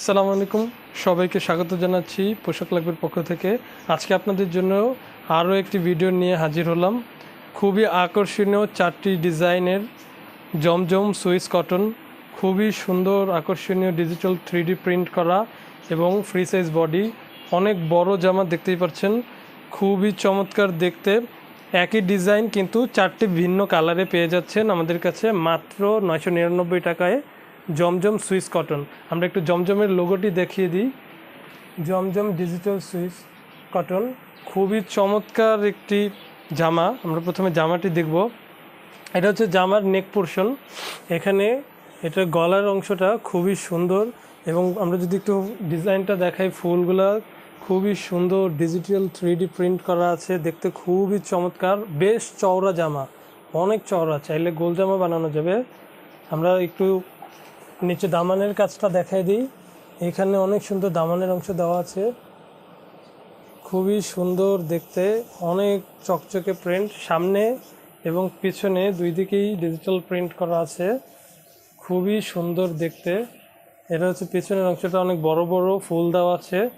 আসসালামু আলাইকুম। সবাইকে স্বাগত জানাচ্ছি পোশাক লাগবের পক্ষ থেকে। আজকে আপনাদের জন্য আরও একটি ভিডিও নিয়ে হাজির হলাম। খুবই আকর্ষণীয় চারটি ডিজাইনের জমজম সুইস কটন, খুবই সুন্দর আকর্ষণীয় ডিজিটাল থ্রি প্রিন্ট করা এবং ফ্রি সাইজ বডি। অনেক বড় জামা দেখতেই পাচ্ছেন। খুবই চমৎকার দেখতে। একই ডিজাইন কিন্তু চারটি ভিন্ন কালারে পেয়ে যাচ্ছেন আমাদের কাছে মাত্র নয়শো নিরানব্বই টাকায়। Zamzam swiss cotton. আমরা একটু জমজমের লোগোটি দেখিয়ে দিই। Zamzam digital swiss cotton. খুবই চমৎকার একটি জামা। আমরা প্রথমে জামাটি দেখব। এটা হচ্ছে জামার নেক পোর্শন এখানে এটা গলার অংশটা খুবই সুন্দর এবং আমরা যদি একটু ডিজাইনটা দেখাই, ফুলগুলা খুবই সুন্দর ডিজিটাল থ্রি প্রিন্ট করা আছে। দেখতে খুবই চমৎকার। বেশ চওড়া জামা। অনেক চওড়া। চাইলে গোল জামা বানানো যাবে। আমরা একটু নিচে দামানের কাজটা দেখাই দিই। এখানে অনেক সুন্দর দামানের অংশ দেওয়া আছে। খুবই সুন্দর দেখতে, অনেক চকচকে প্রিন্ট সামনে এবং পিছনে দুই দিকেই ডিজিটাল প্রিন্ট করা আছে। খুবই সুন্দর দেখতে। এটা হচ্ছে পিছনের অংশটা অনেক বড় বড় ফুল দেওয়া আছে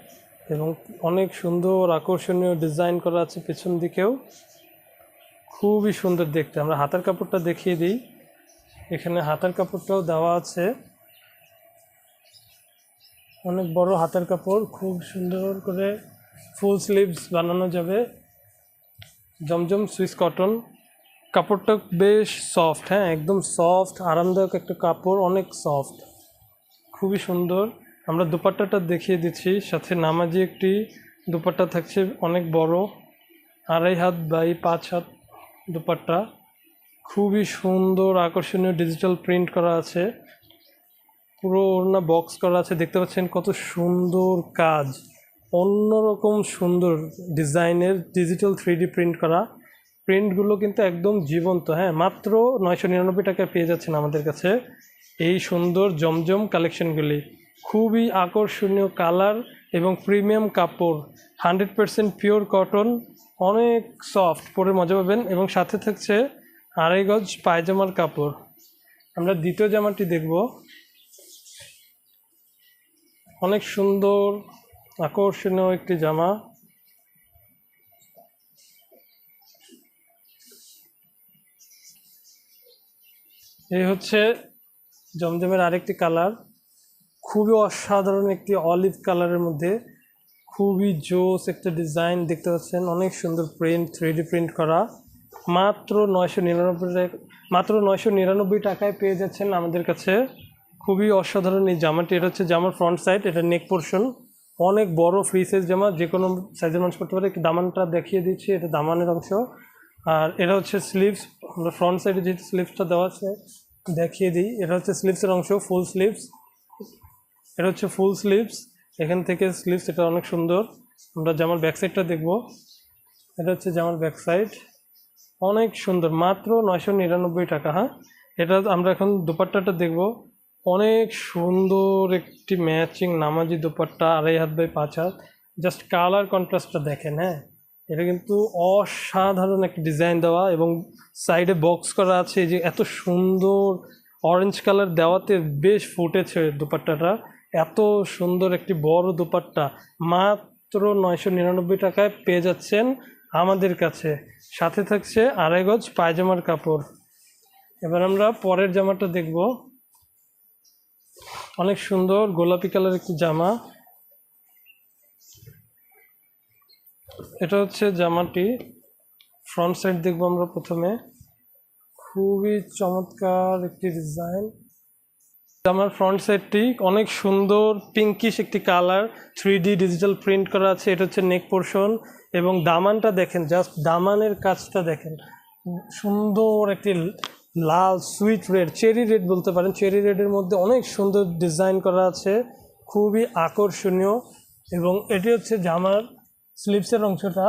এবং অনেক সুন্দর আকর্ষণীয় ডিজাইন করা আছে পিছন দিকেও। খুবই সুন্দর দেখতে। আমরা হাতের কাপড়টা দেখিয়ে দিই। এখানে হাতের কাপড়টাও দেওয়া আছে। অনেক বড় হাতের কাপড়, খুব সুন্দর করে ফুল স্লিভস বানানো যাবে। জমজম সুইস কটন কাপড়টা বেশ সফট হ্যাঁ একদম সফট আরামদায়ক একটা কাপড়, অনেক সফট খুবই সুন্দর। আমরা দুপাট্টাটা দেখিয়ে দিচ্ছি, সাথে নামাজি একটি দুপাট্টা থাকছে অনেক বড়। আড়াই হাত বাই পাঁচ হাত দুপাট্টা। খুবই সুন্দর, আকর্ষণীয় ডিজিটাল প্রিন্ট করা আছে। পুরো ওড়না বক্স করা আছে, দেখতে পাচ্ছেন কত সুন্দর কাজ। অন্যরকম সুন্দর ডিজাইনের ডিজিটাল থ্রি প্রিন্ট করা। প্রিন্টগুলো কিন্তু একদম জীবন্ত হ্যাঁ? মাত্র নয়শো নিরানব্বই টাকায় পেয়ে যাচ্ছেন আমাদের কাছে এই সুন্দর জমজম কালেকশনগুলি খুবই আকর্ষণীয় কালার এবং প্রিমিয়াম কাপড়। হান্ড্রেড পারসেন্ট পিওর কটন অনেক সফট পরে মজা পাবেন এবং সাথে থাকছে আড়াই গজ পায়জামার কাপড়। আমরা দ্বিতীয় জামাটি দেখব। অনেক সুন্দর, আকর্ষণীয় একটি জামা। এই হচ্ছে জমজমের আরেকটি কালার। খুবই অসাধারণ একটি অলিভ কালারের মধ্যে খুবই জোস একটা ডিজাইন দেখতে পাচ্ছেন। অনেক সুন্দর প্রিন্ট থ্রি প্রিন্ট করা। মাত্র নয়শো নিরানব্বই মাত্র নয়শো নিরানব্বই টাকায় পেয়ে যাচ্ছেন আমাদের কাছে। খুবই অসাধারণ এই জামাটি। এটা হচ্ছে জামার ফ্রন্ট সাইড এটা নেক পোর্শন অনেক বড় ফ্রি সাইজ জামা যে কোনো সাইজের মানুষ করতে পারে। একটু দামানটা দেখিয়ে দিচ্ছি, এটা দামানের অংশ। আর এটা হচ্ছে স্লিভস আমরা ফ্রন্ট সাইডে যেহেতু স্লিভসটা দেওয়া আছে, দেখিয়ে দিই। এটা হচ্ছে স্লিভসের অংশ ফুল স্লিভস এটা হচ্ছে ফুল স্লিভস এখান থেকে স্লিভস এটা অনেক সুন্দর। আমরা জামার ব্যাক সাইডটা দেখব। এটা হচ্ছে জামার ব্যাক সাইড অনেক সুন্দর, মাত্র নয়শো নিরানব্বই টাকা হ্যাঁ? এটা আমরা এখন দুপাট্টাটা দেখব। অনেক সুন্দর একটি ম্যাচিং নামাজি দুপাট্টা, আড়াই হাত বাই পাঁচ হাত। জাস্ট কালার কন্ট্রাস্টটা দেখেন হ্যাঁ? এটা কিন্তু অসাধারণ একটা ডিজাইন দেওয়া এবং সাইডে বক্স করা আছে। যে এত সুন্দর অরেঞ্জ কালার দেওয়াতে বেশ ফুটেছে দুপাট্টাটা। এত সুন্দর একটি বড় দুপাট্টা। মাত্র নয়শো নিরানব্বই টাকায় পেয়ে যাচ্ছেন আমাদের কাছে। সাথে থাকছে আড়াই গজ পায়জামার কাপড়। এবার আমরা পরের জামাটা দেখব। অনেক সুন্দর, গোলাপি কালার একটি জামা। এটা হচ্ছে জামাটি। ফ্রন্ট সাইড দেখব আমরা প্রথমে। খুবই চমৎকার একটি ডিজাইন জামার ফ্রন্ট সাইডটি অনেক সুন্দর পিঙ্কিশ একটি কালার থ্রি ডিজিটাল প্রিন্ট করা আছে, এটা হচ্ছে নেক পোর্শন এবং দামানটা দেখেন জাস্ট দামানের কাজটা দেখেন। সুন্দর একটি লাল সুইট রেড, চেরি রেড বলতে পারেন। চেরি রেডের মধ্যে অনেক সুন্দর ডিজাইন করা আছে, খুবই আকর্ষণীয়। এবং এটি হচ্ছে জামার স্লিভসের অংশটা।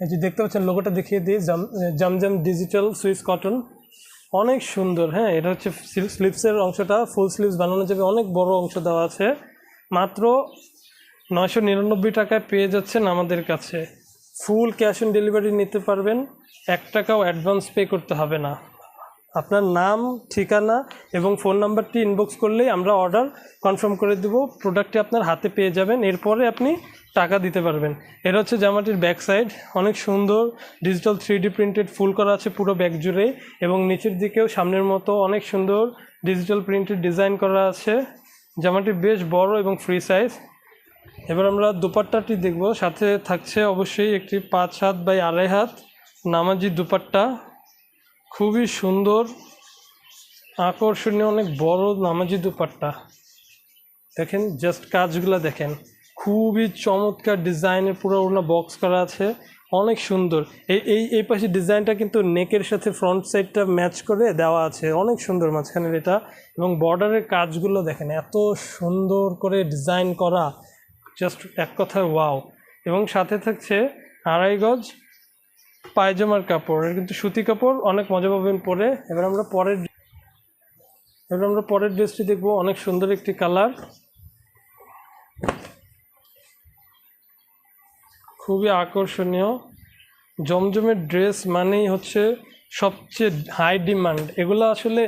এই যে দেখতে পাচ্ছেন লোগোটা দেখিয়ে দিই, জাম জামজাম ডিজিটাল সুইস কটন অনেক সুন্দর হ্যাঁ এটা হচ্ছে স্লিপসের অংশটা ফুল স্লিপস বানানো যাবে, অনেক বড় অংশ দেওয়া আছে। মাত্র নয়শো নিরানব্বই টাকায় পেয়ে যাচ্ছেন আমাদের কাছে। ফুল ক্যাশ অন ডেলিভারি নিতে পারবেন, এক টাকাও অ্যাডভান্স পে করতে হবে না। আপনার নাম, ঠিকানা এবং ফোন নাম্বারটি ইনবক্স করলেই আমরা অর্ডার কনফার্ম করে দেবো। প্রোডাক্টটি আপনার হাতে পেয়ে যাবেন। এরপরে আপনি টাকা দিতে পারবেন। এটা হচ্ছে জামাটির ব্যাক সাইড অনেক সুন্দর digital three D printed full করা আছে পুরো ব্যাক জুড়ে এবং নিচের দিকেও সামনের মতো অনেক সুন্দর ডিজিটাল প্রিন্টেড ডিজাইন করা আছে। জামাটি বেশ বড় এবং ফ্রি সাইজ এবার আমরা দুপাট্টাটি দেখব। সাথে থাকছে অবশ্যই একটি পাঁচ হাত বাই আড়াই হাত নামাজি দুপাট্টা। খুবই সুন্দর, আকর্ষণীয়, অনেক বড় নামাজি দুপাট্টা। দেখেন জাস্ট কাজগুলো দেখেন। খুবই চমৎকার ডিজাইনের পুরো ওনা বক্স করা আছে। অনেক সুন্দর। এই এই পাশে ডিজাইনটা কিন্তু নেকের সাথে ফ্রন্ট সাইডটা ম্যাচ করে দেওয়া আছে। অনেক সুন্দর মাঝখানের এটা। এবং বর্ডারের কাজগুলো দেখেন, এত সুন্দর করে ডিজাইন করা। জাস্ট এক কথায় ওয়াও এবং সাথে থাকছে আড়াই গজ পায়জামার কাপড় কিন্তু সুতি কাপড় অনেক মজা পাবেন পরে। এবার আমরা পরের এবার আমরা পরের ড্রেসটি দেখব অনেক সুন্দর একটি কালার। খুবই আকর্ষণীয়। জমজমের ড্রেস মানেই হচ্ছে সবচেয়ে হাই ডিমান্ড এগুলো আসলে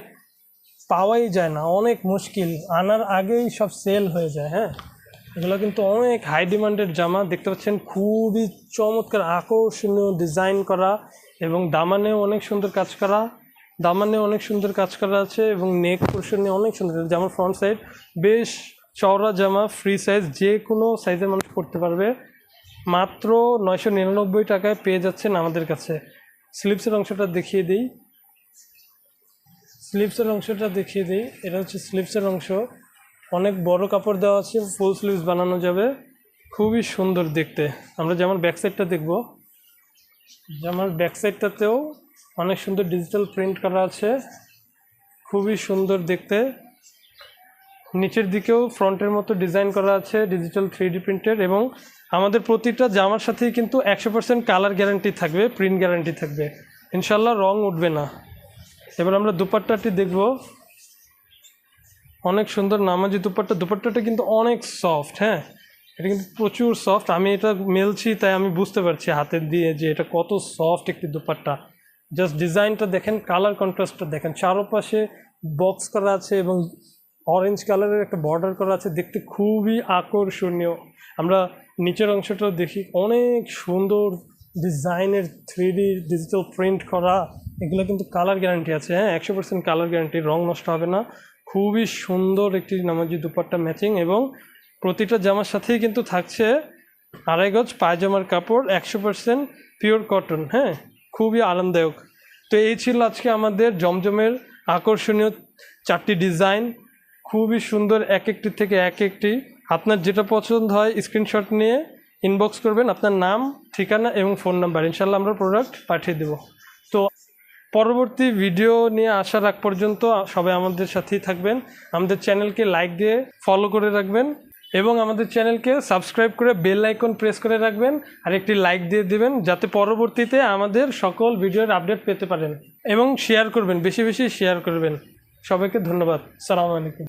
পাওয়াই যায় না, অনেক মুশকিল। আনার আগেই সব সেল হয়ে যায় হ্যাঁ? এগুলো কিন্তু অনেক হাই ডিমান্ডের জামা। দেখতে পাচ্ছেন, খুবই চমৎকার আকর্ষণীয় ডিজাইন করা এবং দামানেও অনেক সুন্দর কাজ করা। দামানে অনেক সুন্দর কাজ করা আছে এবং নেক পোর্শনে অনেক সুন্দর। জামার ফ্রন্ট সাইড বেশ চওড়া জামা ফ্রি সাইজ যে কোনো সাইজের মানুষ পরতে পারবে। মাত্র নয়শো নিরানব্বই টাকায় পেয়ে যাচ্ছেন আমাদের কাছে। স্লিপসের অংশটা দেখিয়ে দিই। স্লিপসের অংশটা দেখিয়ে দিই। এটা হচ্ছে স্লিপসের অংশ। অনেক বড় কাপড় দেওয়া আছে ফুল স্লিভস বানানো যাবে। খুবই সুন্দর দেখতে। আমরা যেমন ব্যাক সাইডটা দেখব যেমন ব্যাক সাইডটাতেও অনেক সুন্দর ডিজিটাল প্রিন্ট করা আছে। খুবই সুন্দর দেখতে। নিচের দিকেও ফ্রন্টের মতো ডিজাইন করা আছে ডিজিটাল থ্রি ডি প্রিন্টের এবং আমাদের প্রতিটা জামার সাথেই কিন্তু একশো পার্সেন্ট কালার গ্যারান্টি থাকবে প্রিন্ট গ্যারান্টি থাকবে। ইনশাল্লাহ রং উঠবে না। এবার আমরা দুপাট্টাটি দেখব। অনেক সুন্দর নামাজি দুপাট্টা। দুপাট্টাটা কিন্তু অনেক সফট হ্যাঁ? এটা কিন্তু প্রচুর সফট আমি এটা মেলছি, তাই আমি বুঝতে পারছি হাতের দিয়ে যে এটা কত সফট একটি দুপাট্টা। জাস্ট ডিজাইনটা দেখেন কালার কন্ট্রাস্টটা দেখেন। চারোপাশে বক্স করা আছে এবং অরেঞ্জ কালারের একটা বর্ডার করা আছে। দেখতে খুবই আকর্ষণীয়। আমরা নিচের অংশটাও দেখি। অনেক সুন্দর ডিজাইনের থ্রি ডি ডিজিটাল প্রিন্ট করা। এগুলো কিন্তু কালার গ্যারান্টি আছে হ্যাঁ? একশো পার্সেন্ট কালার গ্যারান্টি রং নষ্ট হবে না। খুবই সুন্দর একটি নামাজি দুপাট্টা ম্যাচিং এবং প্রতিটা জামার সাথেই কিন্তু থাকছে আড়াই গজ পায়জামার কাপড়, একশো পার্সেন্ট পিওর কটন হ্যাঁ? খুবই আরামদায়ক। তো এই ছিল আজকে আমাদের জমজমের আকর্ষণীয় চারটি ডিজাইন খুবই সুন্দর এক একটি থেকে এক একটি। আপনার যেটা পছন্দ হয় স্ক্রিনশট নিয়ে ইনবক্স করবেন। আপনার নাম, ঠিকানা এবং ফোন নাম্বার ইনশাল্লাহ আমরা প্রোডাক্ট পাঠিয়ে দেবো। তো পরবর্তী ভিডিও নিয়ে আসার আগ পর্যন্ত সবাই আমাদের সাথেই থাকবেন। আমাদের চ্যানেলকে লাইক দিয়ে ফলো করে রাখবেন এবং আমাদের চ্যানেলকে সাবস্ক্রাইব করে বেল আইকন প্রেস করে রাখবেন আর একটি লাইক দিয়ে দেবেন, যাতে পরবর্তীতে আমাদের সকল ভিডিওর আপডেট পেতে পারেন এবং শেয়ার করবেন, বেশি বেশি শেয়ার করবেন। সবাইকে ধন্যবাদ। সালামু আলাইকুম।